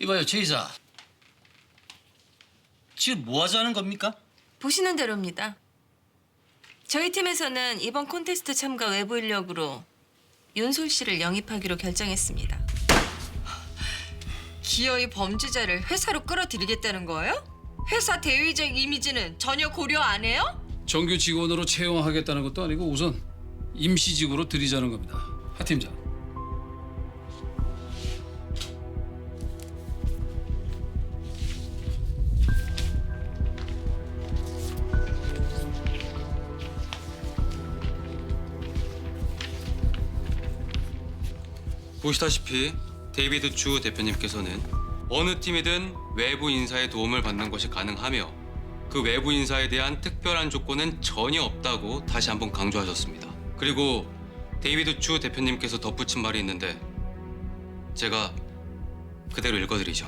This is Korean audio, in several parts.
이봐요, 최 이사. 지금 뭐 하자는 겁니까? 보시는 대로입니다. 저희 팀에서는 이번 콘테스트 참가 외부 인력으로 윤솔 씨를 영입하기로 결정했습니다. 기어이 범죄자를 회사로 끌어들이겠다는 거예요? 회사 대외적 이미지는 전혀 고려 안 해요? 정규 직원으로 채용하겠다는 것도 아니고 우선 임시직으로 들이자는 겁니다. 하 팀장. 보시다시피 데이비드 주 대표님께서는 어느 팀이든 외부 인사의 도움을 받는 것이 가능하며 그 외부 인사에 대한 특별한 조건은 전혀 없다고 다시 한번 강조하셨습니다. 그리고 데이비드 주 대표님께서 덧붙인 말이 있는데 제가 그대로 읽어드리죠.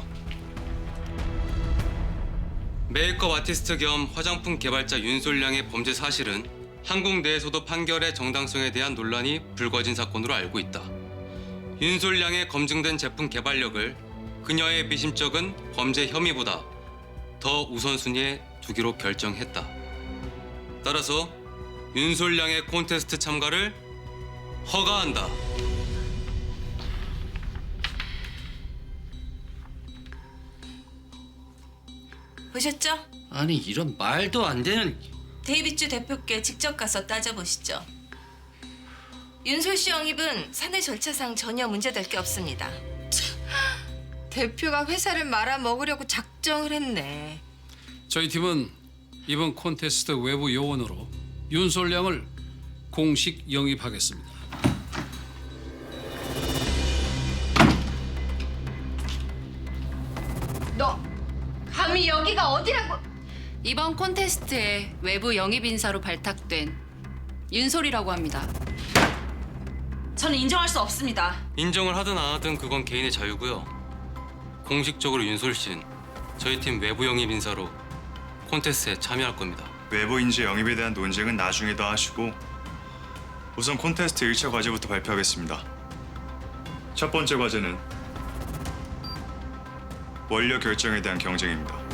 메이크업 아티스트 겸 화장품 개발자 윤솔량의 범죄 사실은 한국 내에서도 판결의 정당성에 대한 논란이 불거진 사건으로 알고 있다. 윤솔량의 검증된 제품 개발력을 그녀의 미심쩍은 범죄 혐의보다 더 우선순위에 두기로 결정했다. 따라서 윤솔량의 콘테스트 참가를 허가한다. 보셨죠? 아니, 이런 말도 안 되는 데이비주 대표께 직접 가서 따져보시죠. 윤솔 씨 영입은 사내 절차상 전혀 문제될 게 없습니다. 대표가 회사를 말아먹으려고 작정을 했네. 저희 팀은 이번 콘테스트 외부 요원으로 윤솔량을 공식 영입하겠습니다. 너 감히 여기가 어디라고? 이번 콘테스트에 외부 영입 인사로 발탁된 윤솔이라고 합니다. 저는 인정할 수 없습니다. 인정을 하든 안 하든 그건 개인의 자유고요. 공식적으로 윤솔 씨는 저희 팀 외부 영입 인사로 콘테스트에 참여할 겁니다. 외부 인재 영입에 대한 논쟁은 나중에 더 하시고 우선 콘테스트 1차 과제부터 발표하겠습니다. 첫 번째 과제는 원료 결정에 대한 경쟁입니다.